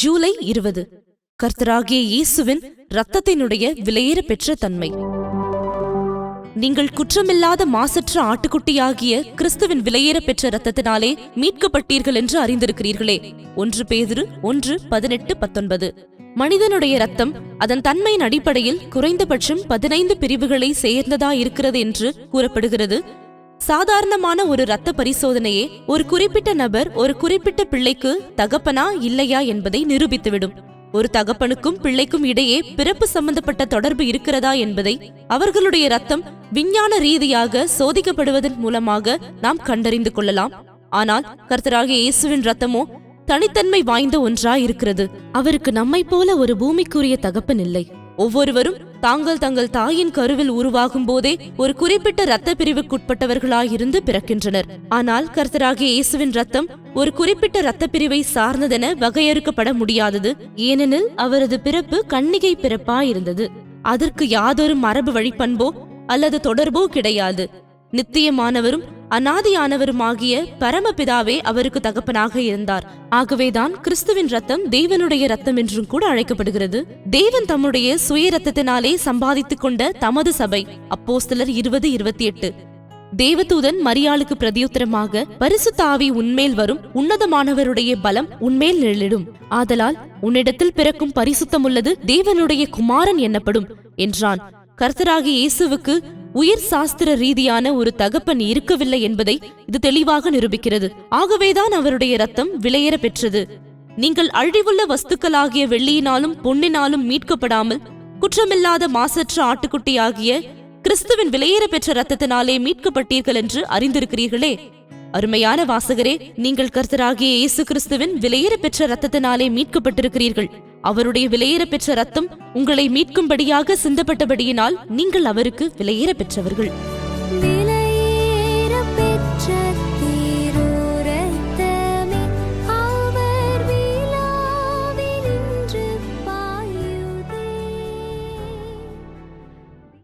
ஜூலை இருபது. கர்த்தராகிய இயேசுவின் இரத்தத்தினுடைய விலையேற பெற்ற தன்மை. நீங்கள் குற்றமில்லாத மாசற்ற ஆட்டுக்குட்டியாகிய கிறிஸ்துவின் விலையேற பெற்ற இரத்தத்தினாலே மீட்கப்பட்டீர்கள் என்று அறிந்திருக்கிறீர்களே. ஒன்று பேதுரு ஒன்று பதினெட்டு பத்தொன்பது. மனிதனுடைய ரத்தம் அதன் தன்மையின் அடிப்படையில் குறைந்தபட்சம் பதினைந்து பிரிவுகளை சேர்ந்ததா இருக்கிறது என்று கூறப்படுகிறது. சாதாரணமான ஒரு இரத்த பரிசோதனையே ஒரு குறிப்பிட்ட நபர் ஒரு குறிப்பிட்ட பிள்ளைக்கு தகப்பனா இல்லையா என்பதை நிரூபித்துவிடும். ஒரு தகப்பனுக்கும் பிள்ளைக்கும் இடையே பிறப்பு சம்பந்தப்பட்ட தொடர்பு இருக்கிறதா என்பதை அவர்களுடைய ரத்தம் விஞ்ஞான ரீதியாக சோதிக்கப்படுவதன் மூலமாக நாம் கண்டறிந்து கொள்ளலாம். ஆனால் கர்த்தராகிய இயேசுவின் ரத்தமோ தனித்தன்மை வாய்ந்த ஒன்றாய் இருக்கிறது அவருக்கு நம்மை போல ஒரு பூமிக்குரிய தகப்பன் இல்லை. ஒவ்வொருவரும் தாங்கள் தங்கள் தாயின் கருவில் உருவாகும் போதே ஒரு குறிப்பிட்ட இரத்த பிரிவுக்குட்பட்டவர்களாயிருந்து பிறக்கின்றனர். ஆனால் கர்த்தராகிய இயேசுவின் ரத்தம் ஒரு குறிப்பிட்ட இரத்த பிரிவை சார்ந்ததென வகையறுக்கப்பட முடியாதது. ஏனெனில் அவரது பிறப்பு கண்ணிகை பிறப்பாயிருந்தது. அதற்கு யாதொரு மரபு வழிப்பண்போ அல்லது தொடர்போ கிடையாது. நித்தியமானவரும் அனாதியானவருமாகிய பரமபிதாவே அவருக்கு தகப்பனாக இருந்தார். ஆகவேதான் கிறிஸ்துவின் ரத்தம் தேவனுடைய ரத்தம் என்றும் கூட அழைக்கப்படுகிறது. தேவன் தம்முடைய சுய ரத்தத்தினாலே சம்பாதித்துக் கொண்ட தமது சபை. அப்போஸ்தலர் இருபது இருபத்தி எட்டு. தேவதூதன் மரியாளுக்கு பிரதியுத்தரமாக பரிசுத்த ஆவி உன்மேல் வரும் உன்னதமானவருடைய பலம் உன்மேல் நிழலிடும். ஆதலால் உன்னிடத்தில் பிறக்கும் பரிசுத்தமுள்ளது தேவனுடைய குமாரன் என்னப்படும் என்றான். கர்த்தராகி இயேசுவுக்கு உயிர் சாஸ்திர ரீதியான ஒரு தகப்பன் இருக்கவில்லை என்பதை இது தெளிவாக நிரூபிக்கிறது. ஆகவேதான் அவருடைய ரத்தம் விலையேற பெற்றது. நீங்கள் அழிவுள்ள வஸ்துக்களாகிய வெள்ளியினாலும் பொன்னினாலும் மீட்கப்படாமல் குற்றமில்லாத மாசற்ற ஆட்டுக்குட்டியாகிய கிறிஸ்துவின் விலையேற பெற்ற ரத்தத்தினாலே மீட்கப்பட்டீர்கள் என்று அறிந்திருக்கிறீர்களே. அருமையான வாசகரே நீங்கள் கர்த்தராகிய இயேசு கிறிஸ்துவின் விலையேற பெற்ற ரத்தத்தினாலே மீட்கப்பட்டிருக்கிறீர்கள். அவருடைய விலையேற பெற்ற ரத்தம் உங்களை மீட்கும்படியாக சிந்தப்பட்டபடியினால் நீங்கள் அவருக்கு விலையேற பெற்றவர்கள்.